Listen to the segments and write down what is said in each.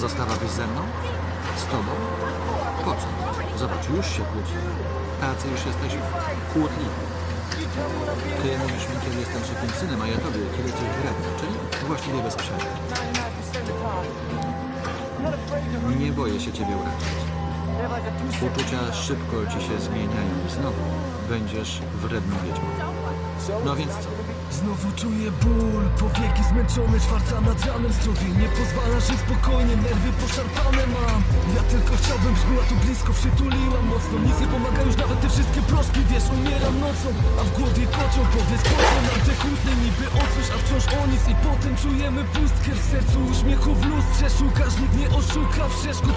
Zostałabyś ze mną? Z tobą? Po co? Zobacz, już się kłóci. Tacy już jesteśmy. Kłótliwi. Ty mówisz mi, kiedy jestem suchym synem, a ja tobie, kiedy jesteś wredny, czyli właściwie bez przerwy. Nie boję się ciebie urazić. Uczucia szybko ci się zmieniają i znowu będziesz wredną wiedźmą. No więc co? Znowu czuję ból, powieki zmęczone, czwarta nad ranem zdrowie Nie pozwala żyć spokojnie, nerwy poszarpane mam. Ja tylko chciałbym, by była tu blisko, przytuliła mocno. Nic nie pomaga już nawet te wszystkie proszki, wiesz, umieram nocą. A w głowie kocią, powiedz po co nam te kłótnie niby o coś, a wciąż o I potem czujemy pustkę w sercu, uśmiechu w lustrze. Szukasz, nikt nie oszuka,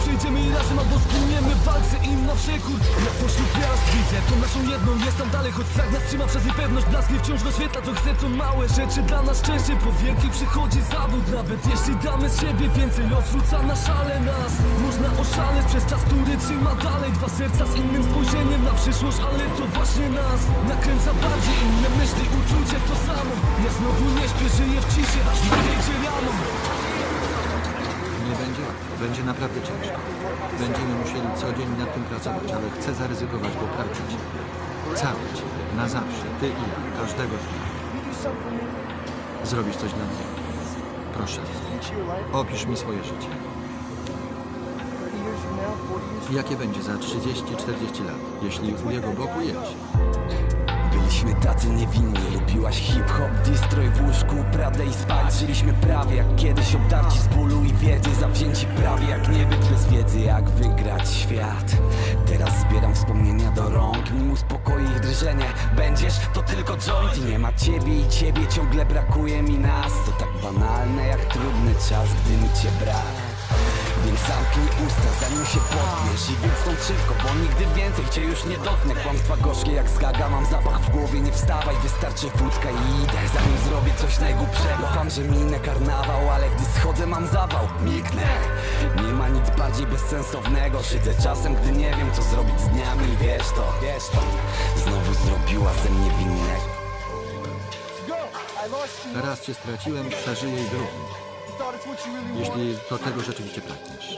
przyjdziemy i razem albo zginiemy walce im na przekór. Ja pośród gwiazd widzę, to naszą jedną, jest tam dalej Choć strach nas trzyma przez niepewność, blask nie wciąż rozświetla To chcę to małe rzeczy dla nas szczęście. Po wielkich przychodzi zawód, nawet jeśli damy z siebie więcej Los rzuca na szale nas, można oszaleć przez czas, który trzyma dalej. Dwa serca z innym spojrzeniem na przyszłość, ale to właśnie nas Nakręca bardziej. Inne myśli, uczucie to samo Żyję w ciszy, aż Nie będzie łatwo. Będzie naprawdę ciężko. Będziemy musieli co dzień nad tym pracować, ale chcę zaryzykować, bo pragnę cię. Cały cię. Na zawsze. Ty i ja. Każdego dnia. Zrobisz coś dla mnie? Proszę. Opisz mi swoje życie. Jakie będzie za 30-40 lat, jeśli u jego boku jedź? Byliśmy tacy niewinni, hip-hop, distroj w łóżku, prawdę i spać. Żyliśmy prawie jak kiedyś obdarci z bólu i wiedzy Zawzięci prawie jak nie być bez wiedzy, jak wygrać świat. Teraz zbieram wspomnienia do rąk, nim uspokoi ich drżenie. Będziesz to tylko joint nie ma ciebie i ciebie ciągle brakuje mi nas. To tak banalne jak trudny czas, gdy mi cię brak więc zamknij usta, zanim się potkniesz I więc stąd szybko, bo nigdy więcej cię już nie dotknę. Kłamstwa gorzkie jak zgaga, mam zapach w głowie. Nie wstawaj, wystarczy wódka i idę. Zanim zrobię coś najgłupszego. Ufam, że minę karnawał, ale gdy schodzę mam zawał. Milknę Nie ma nic bardziej bezsensownego. Szydzę czasem, gdy nie wiem co zrobić z dniami. Wiesz to, wiesz to. Znowu zrobiła ze mnie winnego Raz cię straciłem, przeżyję i drugi. Jeśli to tego rzeczywiście pragniesz.